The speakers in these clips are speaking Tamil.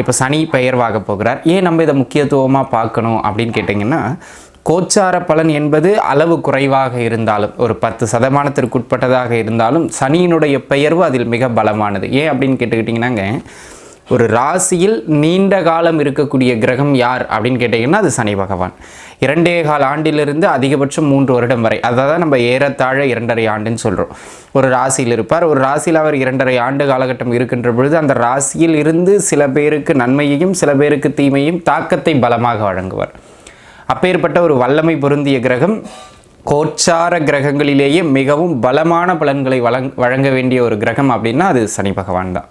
இப்போ சனி பெயர்வாக போகிறார். ஏன் நம்ம இதை முக்கியத்துவமாக பார்க்கணும் அப்படின்னு கேட்டிங்கன்னா கோச்சார பலன் என்பது அளவு குறைவாக இருந்தாலும் ஒரு பத்து சதமானத்திற்குட்பட்டதாக இருந்தாலும் சனியினுடைய பெயர்வு அதில் மிக பலமானது. ஏன் அப்படின்னு கேட்டுக்கிட்டிங்கன்னாங்க ஒரு ராசியில் நீண்ட காலம் இருக்கக்கூடிய கிரகம் யார் அப்படின்னு கேட்டிங்கன்னா அது சனி பகவான். இரண்டே கால ஆண்டிலிருந்து அதிகபட்சம் மூன்று வருடம் வரை அதாவது நம்ம ஏறத்தாழ இரண்டரை ஆண்டுன்னு சொல்கிறோம் ஒரு ராசியில் இருப்பார். ஒரு ராசியில் அவர் இரண்டரை ஆண்டு காலகட்டம் இருக்கின்ற பொழுது அந்த ராசியில் இருந்து சில பேருக்கு நன்மையையும் சில பேருக்கு தீமையும் தாக்கத்தை பலமாக வழங்குவார். அப்பேற்பட்ட ஒரு வல்லமை பொருந்திய கிரகம் கோச்சார கிரகங்களிலேயே மிகவும் பலமான பலன்களை வழங் வழங்க வேண்டிய ஒரு கிரகம் அப்படின்னா அது சனி பகவான் தான்.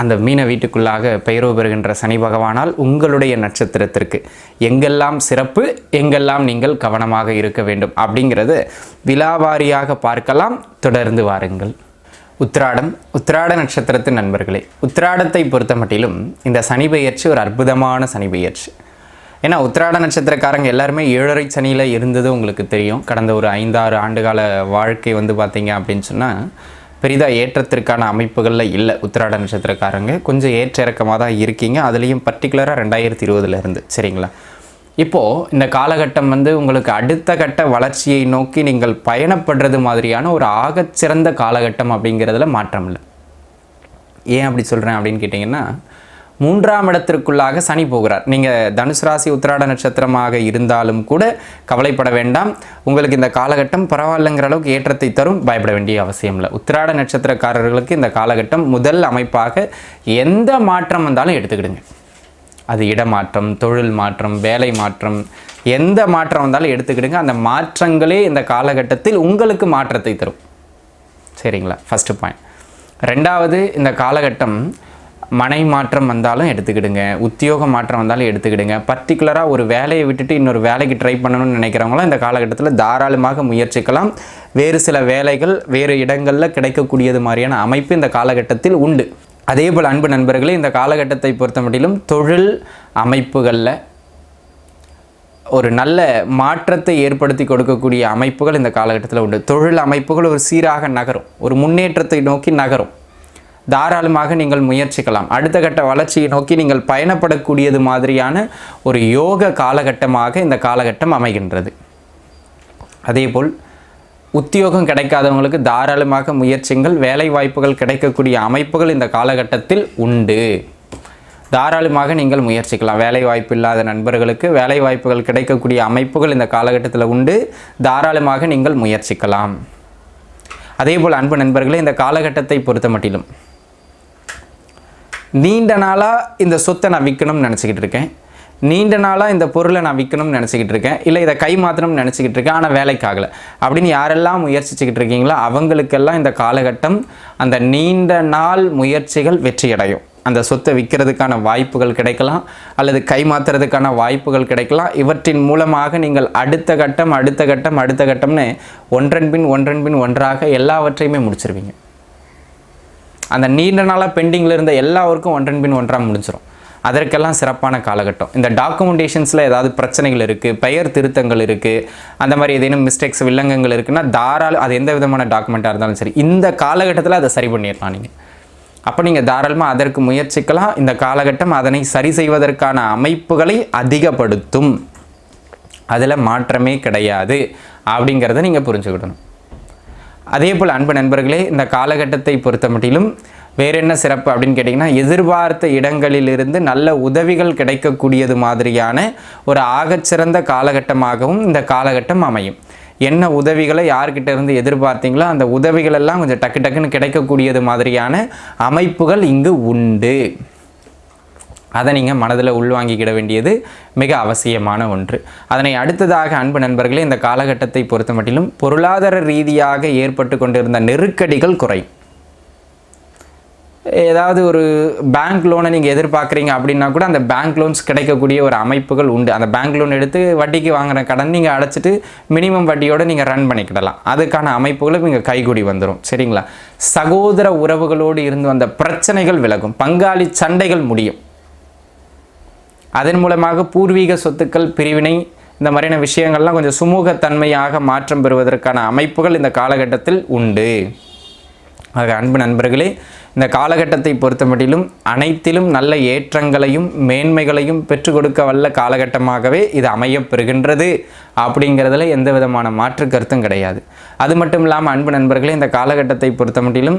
அந்த மீன வீட்டுக்குள்ளாக பெயரோ பெறுகின்ற சனி பகவானால் உங்களுடைய நட்சத்திரத்திற்கு எங்கெல்லாம் சிறப்பு எங்கெல்லாம் நீங்கள் கவனமாக இருக்க வேண்டும் அப்படிங்கிறது விலாவாரியாக பார்க்கலாம். தொடர்ந்து வாருங்கள். உத்திராடம் உத்திராட நட்சத்திரத்தின் நண்பர்களே உத்திராடத்தை பொறுத்த மட்டிலும் இந்த சனி பெயர்ச்சி ஒரு அற்புதமான சனி பெயர்ச்சி. ஏன்னா உத்திராட நட்சத்திரக்காரங்க எல்லாருமே ஏழரை சனியில் இருந்தது உங்களுக்கு தெரியும். கடந்த ஒரு ஐந்தாறு ஆண்டுகால வாழ்க்கை வந்து பார்த்தீங்க அப்படின்னு சொன்னால் பெரிதாக ஏற்றத்திற்கான அமைப்புகளில் இல்லை உத்திராட நட்சத்திரக்காரங்க. கொஞ்சம் ஏற்ற இறக்கமாக தான் இருக்கீங்க. அதுலேயும் பர்டிகுலராக ரெண்டாயிரத்தி இருபதுலேருந்து சரிங்களா? இப்போது இந்த காலகட்டம் வந்து உங்களுக்கு அடுத்த கட்ட வளர்ச்சியை நோக்கி நீங்கள் பயணப்படுறது மாதிரியான ஒரு ஆகச்சிறந்த காலகட்டம் அப்படிங்கிறதுல மாற்றம் இல்லை. ஏன் அப்படி சொல்கிறேன் அப்படின்னு கேட்டிங்கன்னா மூன்றாம் இடத்திற்குள்ளாக சனி போகிறார். நீங்கள் தனுசு ராசி உத்திராட நட்சத்திரமாக இருந்தாலும் கூட கவலைப்பட வேண்டாம். உங்களுக்கு இந்த காலகட்டம் பரவாயில்லைங்கிற அளவுக்கு ஏற்றத்தை தரும். பயப்பட வேண்டிய அவசியம் இல்லை. உத்திராட நட்சத்திரக்காரர்களுக்கு இந்த காலகட்டம் முதல் அமைப்பாக எந்த மாற்றம் வந்தாலும் எடுத்துக்கிடுங்க. அது இடமாற்றம் தொழில் மாற்றம் வேலை மாற்றம் எந்த மாற்றம் வந்தாலும் எடுத்துக்கிடுங்க. அந்த மாற்றங்களே இந்த காலகட்டத்தில் உங்களுக்கு மாற்றத்தை தரும். சரிங்களா? ஃபஸ்ட்டு பாயிண்ட் ரெண்டாவது இந்த காலகட்டம் மனை மாற்றம் வந்தாலும் எடுத்துக்கிடுங்க உத்தியோக மாற்றம் வந்தாலும் எடுத்துக்கிடுங்க. பர்டிகுலராக ஒரு வேலையை விட்டுட்டு இன்னொரு வேலைக்கு ட்ரை பண்ணணும்னு நினைக்கிறவங்களாம் இந்த காலகட்டத்தில் தாராளமாக முயற்சிக்கலாம். வேறு சில வேலைகள் வேறு இடங்களில் கிடைக்கக்கூடியது மாதிரியான அமைப்பு இந்த காலகட்டத்தில் உண்டு. அதே போல் அன்பு நண்பர்களே இந்த காலகட்டத்தை பொறுத்த மட்டிலும் தொழில் அமைப்புகளில் ஒரு நல்ல மாற்றத்தை ஏற்படுத்தி கொடுக்கக்கூடிய அமைப்புகள் இந்த காலகட்டத்தில் உண்டு. தொழில் அமைப்புகள் ஒரு சீராக நகரும். ஒரு முன்னேற்றத்தை நோக்கி நகரும். தாராளமாக நீங்கள் முயற்சிக்கலாம். அடுத்த கட்ட வளர்ச்சியை நோக்கி நீங்கள் பயணப்படக்கூடியது மாதிரியான ஒரு யோக காலகட்டமாக இந்த காலகட்டம் அமைகின்றது. அதேபோல் உத்தியோகம் கிடைக்காதவங்களுக்கு தாராளமாக முயற்சிங்கள். வேலை வாய்ப்புகள் கிடைக்கக்கூடிய அமைப்புகள் இந்த காலகட்டத்தில் உண்டு. தாராளமாக நீங்கள் முயற்சிக்கலாம். வேலை வாய்ப்பு இல்லாத நண்பர்களுக்கு வேலை வாய்ப்புகள் கிடைக்கக்கூடிய அமைப்புகள் இந்த காலகட்டத்தில் உண்டு. தாராளமாக நீங்கள் முயற்சிக்கலாம். அதேபோல் அன்பு நண்பர்களே இந்த காலகட்டத்தை பொறுத்த மட்டிலும் நீண்ட நாளாக இந்த சொத்தை நான் விற்கணும்னு நினச்சிக்கிட்டு இருக்கேன். நீண்ட நாளாக இந்த பொருளை நான் விற்கணும்னு நினச்சிக்கிட்டு இருக்கேன். இல்லை இதை கை மாற்றணும்னு நினச்சிக்கிட்டு இருக்கேன். ஆனால் வேலைக்காகலை அப்படின்னு யாரெல்லாம் முயற்சிச்சுக்கிட்டு இருக்கீங்களோ அவங்களுக்கெல்லாம் இந்த காலகட்டம் அந்த நீண்ட நாள் முயற்சிகள் வெற்றியடையும். அந்த சொத்தை விற்கிறதுக்கான வாய்ப்புகள் கிடைக்கலாம் அல்லது கை மாற்றுறதுக்கான வாய்ப்புகள் கிடைக்கலாம். இவற்றின் மூலமாக நீங்கள் அடுத்த கட்டம் அடுத்த கட்டம் அடுத்த கட்டம்னு ஒன்றன் பின் ஒன்றன் பின் ஒன்றாக எல்லாவற்றையுமே முடிச்சிருவீங்க. அந்த நீண்ட நாளாக பெண்டிங்கில் இருந்த எல்லா ஒர்க்கும் ஒன்றன் பின் ஒன்றாக முடிஞ்சிடும் அதற்கெல்லாம் சிறப்பான காலகட்டம். இந்த டாக்குமெண்டேஷன்ஸில் ஏதாவது பிரச்சனைகள் இருக்குது பெயர் திருத்தங்கள் இருக்குது அந்த மாதிரி ஏதேனும் மிஸ்டேக்ஸ் வில்லங்கங்கள் இருக்குன்னா தாராளம் அது எந்த விதமான டாக்குமெண்ட்டாக இருந்தாலும் சரி இந்த காலகட்டத்தில் அதை சரி பண்ணிடலாம் நீங்கள் அப்போ நீங்கள் தாராளமாக அதற்கு முயற்சிக்கலாம். இந்த காலகட்டம் அதனை சரி செய்வதற்கான அமைப்புகளை அதிகப்படுத்தும். அதில் மாற்றமே கிடையாது. அப்படிங்கிறத நீங்கள் புரிஞ்சுக்கிடணும். அதே போல் அன்பு நண்பர்களே இந்த காலகட்டத்தை பொறுத்த மட்டிலும் வேற என்ன சிறப்பு அப்படின்னு கேட்டிங்கன்னா எதிர்பார்த்த இடங்களிலிருந்து நல்ல உதவிகள் கிடைக்கக்கூடியது மாதிரியான ஒரு ஆகச்சிறந்த காலகட்டமாகவும் இந்த காலகட்டம் அமையும். என்ன உதவிகளை யார்கிட்ட இருந்து எதிர்பார்த்தீங்களோ அந்த உதவிகளெல்லாம் கொஞ்சம் டக்கு டக்குன்னு கிடைக்கக்கூடியது மாதிரியான அமைப்புகள் இங்கு உண்டு. அதை நீங்கள் மனதில் உள்வாங்கிக்கிட வேண்டியது மிக அவசியமான ஒன்று. அதனை அடுத்ததாக அன்பு நண்பர்களே இந்த காலகட்டத்தை பொறுத்த மட்டிலும் பொருளாதார ரீதியாக ஏற்பட்டு கொண்டிருந்த நெருக்கடிகள் குறையும் ஏதாவது ஒரு பேங்க் லோனை நீங்கள் எதிர்பார்க்குறீங்க அப்படின்னா கூட அந்த பேங்க் லோன்ஸ் கிடைக்கக்கூடிய ஒரு அமைப்புகள் உண்டு. அந்த பேங்க் லோன் எடுத்து வட்டிக்கு வாங்குற கடன் நீங்கள் அடைச்சிட்டு மினிமம் வட்டியோடு நீங்கள் ரன் பண்ணிக்கிடலாம். அதுக்கான அமைப்புகளும் இங்கே கைகூடி வந்துடும் சரிங்களா? சகோதர உறவுகளோடு இருந்து வந்த பிரச்சனைகள் விலகும். பங்காளி சண்டைகள் முடியும். அதன் மூலமாக பூர்வீக சொத்துக்கள் பிரிவினை இந்த மாதிரியான விஷயங்கள்லாம் கொஞ்சம் சுமூகத்தன்மையாக மாற்றம் பெறுவதற்கான அமைப்புகள் இந்த காலகட்டத்தில் உண்டு. ஆக அன்பு நண்பர்களே இந்த காலகட்டத்தை பொறுத்தமட்டிலும் அனைத்திலும் நல்ல ஏற்றங்களையும் மேன்மைகளையும் பெற்றுக் கொடுக்க வல்ல காலகட்டமாகவே இது அமையப்பெறுகின்றது அப்படிங்கிறதுல எந்த விதமான மாற்று கருத்தும் கிடையாது. அது மட்டும் இல்லாமல் அன்பு நண்பர்களே இந்த காலகட்டத்தை பொறுத்த மட்டிலும்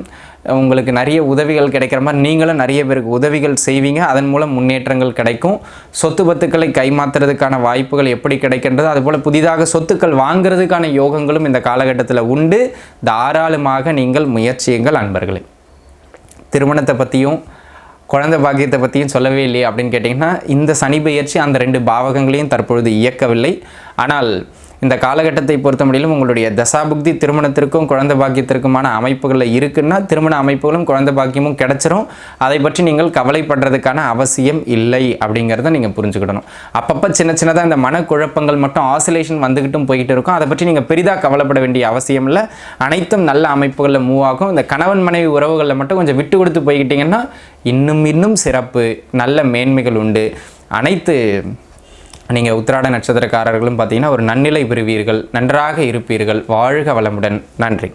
உங்களுக்கு நிறைய உதவிகள் கிடைக்கிற மாதிரி நீங்களும் நிறைய பேருக்கு உதவிகள் செய்வீங்க. அதன் மூலம் முன்னேற்றங்கள் கிடைக்கும். சொத்து பத்துக்களை கைமாற்றுறதுக்கான வாய்ப்புகள் எப்படி கிடைக்கின்றது அதுபோல் புதிதாக சொத்துக்கள் வாங்குறதுக்கான யோகங்களும் இந்த காலகட்டத்தில் உண்டு. தாராளமாக நீங்கள் முயற்சியுங்கள் அன்பர்களே. திருமணத்தை பற்றியும் குழந்தை பாக்கியத்தை பற்றியும் சொல்லவே இல்லையே அப்படின்னு கேட்டிங்கன்னா இந்த சனி பெயர்ச்சி அந்த ரெண்டு பாவகங்களையும் தற்பொழுது இயக்கவில்லை. ஆனால் இந்த காலகட்டத்தை பொறுத்த முடியலும் உங்களுடைய தசாபுக்தி திருமணத்திற்கும் குழந்தை பாக்கியத்திற்குமான அமைப்புகளில் இருக்குன்னா திருமண அமைப்புகளும் குழந்தை பாக்கியமும் கிடைச்சிரும். அதை பற்றி நீங்கள் கவலைப்படுறதுக்கான அவசியம் இல்லை அப்படிங்கிறத நீங்கள் புரிஞ்சுக்கிடணும். அப்பப்போ சின்ன சின்னதாக இந்த மனக்குழப்பங்கள் மட்டும் ஆசிலேஷன் வந்துக்கிட்டும் போய்கிட்டு இருக்கும். அதை பற்றி நீங்கள் பெரிதாக கவலைப்பட வேண்டிய அவசியம் இல்லை. அனைத்தும் நல்ல அமைப்புகளில் மூவ் ஆகும். இந்த கணவன் மனைவி உறவுகளில் மட்டும் கொஞ்சம் விட்டு கொடுத்து போய்கிட்டிங்கன்னா இன்னும் இன்னும் சிறப்பு. நல்ல மேன்மைகள் உண்டு. அனைத்து நீங்கள் உத்திராட நட்சத்திரக்காரர்களும் பார்த்தீங்கன்னா ஒரு நன்னிலை பெறுவீர்கள் நன்றாக இருப்பீர்கள். வாழ்க வளமுடன். நன்றி.